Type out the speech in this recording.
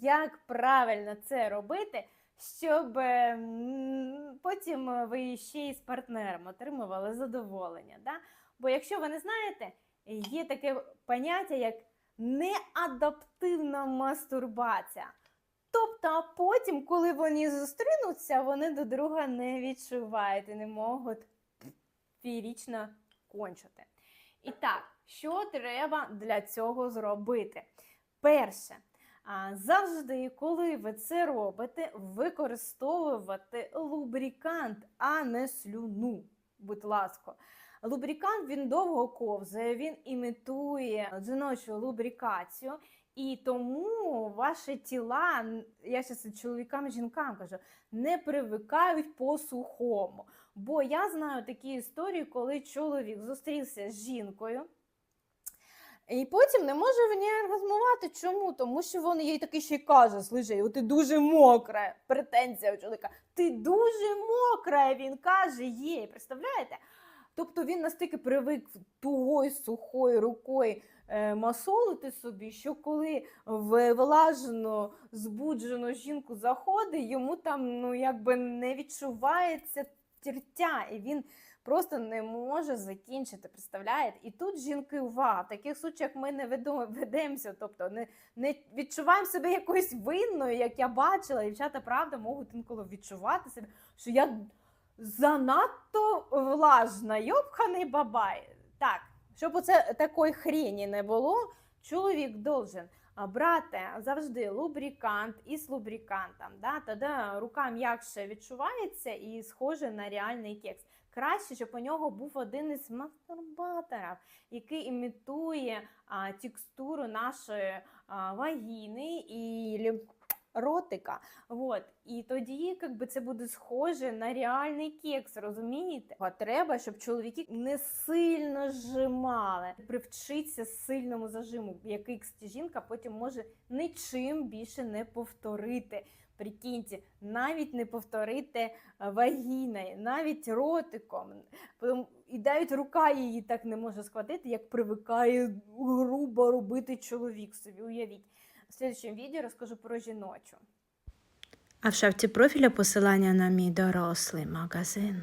як правильно це робити, щоб е, потім е, ви ще й з партнером отримували задоволення. Да? Бо якщо ви не знаєте, є таке поняття, як неадаптивна мастурбація. Тобто, потім, коли вони зустрінуться, вони до друга не відчувають і не можуть феєрично кончити. І так, що треба для цього зробити? Перше, завжди, коли ви це робите, використовувати лубрикант, а не слюну. Будь ласка. Лубрикант він довго ковзає, він імітує жіночу лубрикацію, і тому ваші тіла, я зараз чоловікам і жінкам кажу, не привикають по сухому. Бо я знаю такі історії, коли чоловік зустрівся з жінкою. І потім не може в ній оргазмувати. Чому? Тому що він їй таки ще й каже: слухай, ти дуже мокра. Претензія у чоловіка. Ти дуже мокра, він каже їй. Представляєте? Тобто він настільки привик тугою сухою рукою е, масолити собі, що коли в влажену, збуджену жінку заходить, йому там ну, якби не відчувається тертя, і він просто не може закінчити. Представляєте? І тут жінки, увага, в таких случаях ми не ведемося, тобто не, не відчуваємо себе якоюсь винною, як я бачила. Дівчата, правда, можуть інколи відчувати себе, що я занадто влажна, йопханий бабай. Так, щоб оце такої хрені не було, чоловік должен брати завжди лубрикант із лубрикантом. Да? Тоді рука м'якше відчувається і схоже на реальний кекс. Краще, щоб у нього був один із мастурбаторів, який імітує а, текстуру нашої а, вагіни і ротика. Вот. І тоді як би, це буде схоже на реальний кекс, розумієте? А треба, щоб чоловіки не сильно зжимали. Привчиться сильному зажиму, який жінка потім може нічим більше не повторити. Прикиньте, навіть не повторити е, вагіною, навіть ротиком. І навіть рука її так не може схватити, як привикає грубо робити чоловік собі. Уявіть. В следующем видео расскажу про жіночу. А в шапці профіля посилання на мій дорослий магазин.